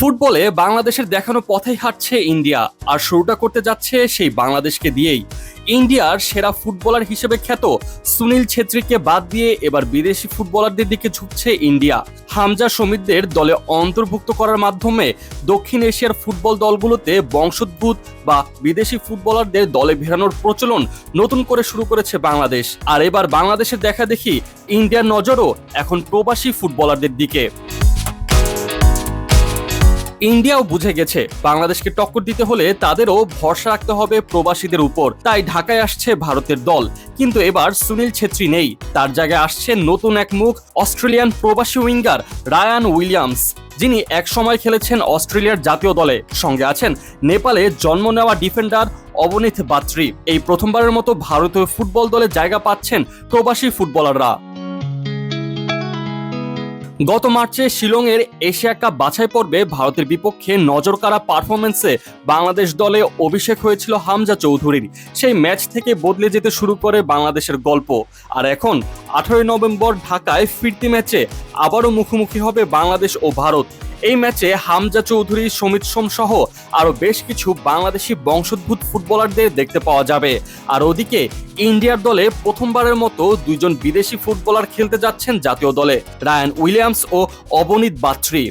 ফুটবলে বাংলাদেশের দেখানো পথেই হাঁটছে ইন্ডিয়া, আর শুরুটা করতে যাচ্ছে সেই বাংলাদেশকে দিয়েই। ইন্ডিয়ার সেরা ফুটবলার হিসেবে খ্যাত সুনীল ছেত্রীকে বাদ দিয়ে এবার বিদেশি ফুটবলারদের দিকে ঝুঁকছে ইন্ডিয়া। হামজা সমিতদের দলে অন্তর্ভুক্ত করার মাধ্যমে দক্ষিণ এশিয়ার ফুটবল দলগুলোতে বংশোদ্ভূত বা বিদেশি ফুটবলারদের দলে ভেড়ানোর প্রচলন নতুন করে শুরু করেছে বাংলাদেশ। আর এবার বাংলাদেশের দেখা দেখি ইন্ডিয়ার নজরও এখন প্রবাসী ফুটবলারদের দিকে। ইন্ডিয়াও বুঝে গেছে, বাংলাদেশকে টক্কর দিতে হলে তাদেরও ভরসা রাখতে হবে প্রবাসীদের উপর। তাই ঢাকায় আসছে ভারতের দল। কিন্তু এবার সুনীল ছেত্রী নেই। তার জায়গায় আসছে নতুন এক মুখ অস্ট্রেলিয়ান প্রবাসী উইঙ্গার রায়ান উইলিয়ামস, যিনি একসময় খেলেছেন অস্ট্রেলিয়ার জাতীয় দলে। সঙ্গে আছেন নেপালে জন্ম নেওয়া ডিফেন্ডার অবনীত বাত্রী। এই প্রথমবারের মতো ভারতীয় ফুটবল দলে জায়গা পাচ্ছেন প্রবাসী ফুটবলাররা। গত মার্চে শিলংয়ের এশিয়া কাপ বাছাই পর্বে ভারতের বিপক্ষে নজরকাড়া পারফরমেন্সে বাংলাদেশ দলে অভিষেক হয়েছিল হামজা চৌধুরীর। সেই ম্যাচ থেকে বদলে যেতে শুরু করে বাংলাদেশের গল্প। আর এখন, আঠারোই নভেম্বর ঢাকায় ফিরতি ম্যাচে আবারও মুখোমুখি হবে বাংলাদেশ ও ভারত। এই ম্যাচে হামজা চৌধুরী, সমিত সোম সহ আরও বেশ কিছু বাংলাদেশি বংশোদ্ভূত ফুটবলারদের দেখতে পাওয়া যাবে। আর ওদিকে ইন্ডিয়ার দলে প্রথমবারের মতো দুইজন বিদেশি ফুটবলার খেলতে যাচ্ছেন জাতীয় দলে, রায়ান উইলিয়ামস ও অবনীত বাত্রী।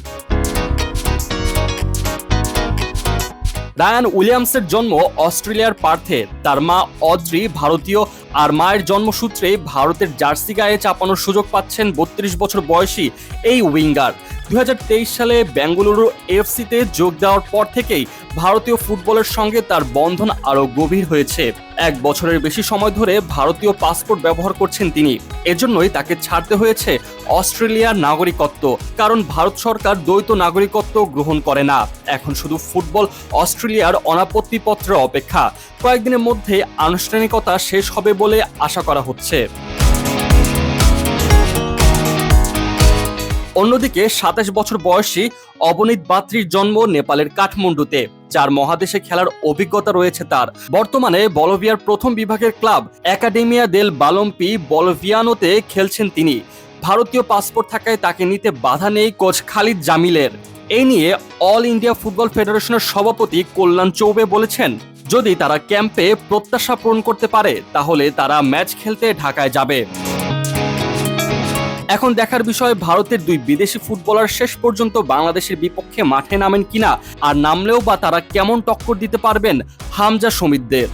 রায়ান উইলিয়ামসের জন্ম অস্ট্রেলিয়ার পার্থে, তার মা অদ্রি ভারতীয় আর মায়ের জন্মসূত্রে ভারতের জার্সি গায়ে চাপানোর সুযোগ পাচ্ছেন বত্রিশ বছর বয়সী এই উইঙ্গার। দুই হাজার তেইশ সালে বেঙ্গালুরু এফসিতে যোগ দেওয়ার পর থেকেই ভারতীয় ফুটবলের সঙ্গে তার বন্ধন আরও গভীর হয়েছে। এক বছরের বেশি সময় ধরে ভারতীয় পাসপোর্ট ব্যবহার করছেন তিনি। এজন্যই তাকে ছাড়তে হয়েছে অস্ট্রেলিয়ার নাগরিকত্ব, কারণ ভারত সরকার দ্বৈত নাগরিকত্ব গ্রহণ করে না। এখন শুধু ফুটবল অস্ট্রেলিয়ার অনাপত্তিপত্রের অপেক্ষা। কয়েকদিনের মধ্যে আনুষ্ঠানিকতা শেষ হবে বলে আশা করা হচ্ছে। অন্যদিকে সাতাশ বছর বয়সী অবনীত বাত্রীর জন্ম নেপালের কাঠমান্ডুতে। চার মহাদেশে খেলার অভিজ্ঞতা রয়েছে তার। বর্তমানে বলভিয়ার প্রথম বিভাগের ক্লাব একাডেমিয়া দেল বালম্পি বলভিয়ানোতে খেলছেন তিনি। ভারতীয় পাসপোর্ট থাকায় তাকে নিতে বাধা নেই কোচ খালিদ জামিলের। এই নিয়ে অল ইন্ডিয়া ফুটবল ফেডারেশনের সভাপতি কল্যাণ চৌবে বলেছেন, যদি তারা ক্যাম্পে প্রত্যাশা পূরণ করতে পারে, তাহলে তারা ম্যাচ খেলতে ঢাকায় যাবে। এখন দেখার বিষয়, ভারতের দুই বিদেশি ফুটবলার শেষ পর্যন্ত বাংলাদেশের বিপক্ষে মাঠে নামেন কিনা? আর নামলেও বা তারা কেমন টক্কর দিতে পারবেন? হামজা সমিতদের